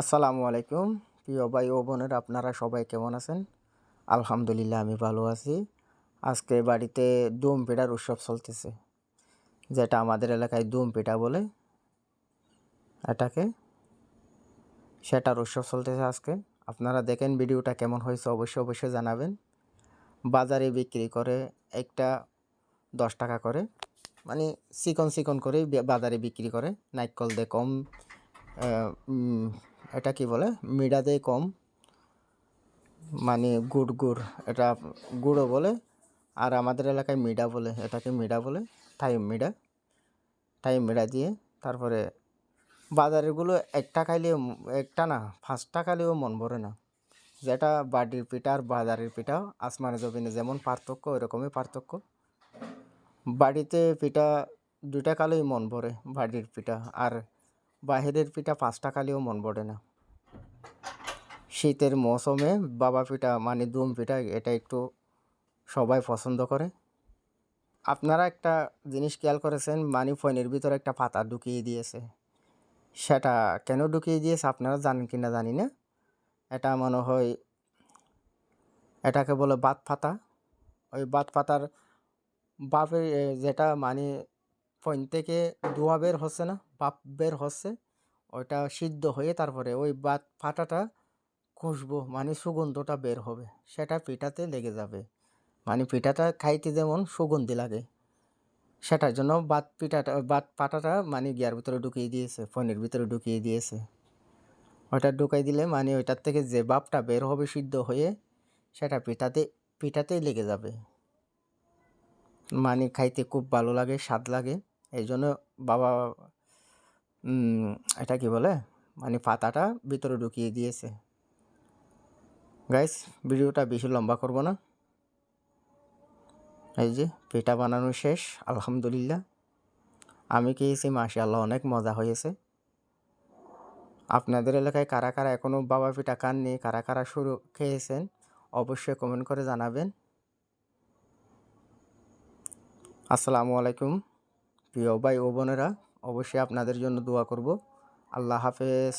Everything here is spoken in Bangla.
আসসালামু আলাইকুম। প্রিয় ভাই ও বোনের, আপনারা সবাই কেমন আছেন? আলহামদুলিল্লাহ, আমি ভালো আছি। আজকে বাড়িতে দুম পিঠার উৎসব চলতেছে। যেটা আমাদের এলাকায় দুম পিঠা বলে। এটাকে সেটার উৎসব চলতেছে আজকে। আপনারা দেখেন ভিডিওটা কেমন হয়েছে, অবশ্যই অবশ্যই জানাবেন। বাজারে বিক্রি করে একটা দশ টাকা করে মানে চিকন চিকন করে বাজারে বিক্রি করে। নাইকল দিয়ে কম এটা কি বলে? মিডা দিয়ে কম। মানে গুড় গুড়। এটা গুঁড়ো বলে, আর আমাদের এলাকায় মিডা বলে। এটাকে মিডা বলে। টাইম মিডা। টাইম মিডা দিয়ে তারপরে বাজারেরগুলো একটা খাইলেও একটা না, পাঁচটা খাইলেও মন ভরে না। যেটা বাড়ির পিঠা আর বাজারের পিঠা, আসমানে জমিনে যেমন পার্থক্য, ওইরকমই পার্থক্য। বাড়িতে পিঠা দুইটা কালেই মন ভরে বাড়ির পিঠা। আর বাহিরের পিঠা পাঁচটা কালেও মন ভরে না। শীতের মৌসুমে বাবা পিঠা মানে দুম পিঠা, এটা একটু সবাই পছন্দ করে। আপনারা একটা জিনিস খেয়াল করেছেন, মানি ফোনের ভিতরে একটা পাতা ঢুকিয়ে দিয়েছে। সেটা কেন ঢুকিয়ে দিয়েছে আপনারা জানেন কি না জানি না। এটা মনে হয়, এটাকে বলে বাত পাতা। ওই বাত পাতার বাপের যেটা মানে ফোন থেকে ধোঁয়া বের হচ্ছে না, বাপ বের হচ্ছে, ওইটা সিদ্ধ হয়ে তারপরে ওই বাত পাতাটা খুশবু মানে সুগন্ধটা বের হবে, সেটা পিঠাতে লেগে যাবে। মানে পিঠাটা খাইতে যেমন সুগন্ধি লাগে, সেটার জন্য বাত পিঠাটা বাত পাটাটা মানে গিয়ার ভিতরে ঢুকিয়ে দিয়েছে, ফোনের ভিতরে ঢুকিয়ে দিয়েছে। ওটা ঢুকাই দিলে মানে ওইটার থেকে যে বাপটা বের হবে সিদ্ধ হয়ে, সেটা পিঠাতে, পিঠাতেই লেগে যাবে। মানে খাইতে খুব ভালো লাগে, স্বাদ লাগে। এই জন্য বাবা এটা কি বলে? মানে পাতাটা ভিতরে ঢুকিয়ে দিয়েছে। গাইস ভিডিওটা বেশি লম্বা করব না। এই যে, পিঠা বানানো শেষ, আলহামদুলিল্লাহ। আমি খেয়েছি মাশাআল্লাহ, অনেক মজা হয়েছে। আপনাদের এলাকায় কারা কারা এখনও বাবা পিঠা খাননি, কারা কারা শুরু খেয়েছেন, অবশ্যই কমেন্ট করে জানাবেন। আসসালামু আলাইকুম। প্রিয় ভাই ও বোনেরা অবশ্যই আপনাদের জন্য দোয়া করব। আল্লাহ হাফেজ।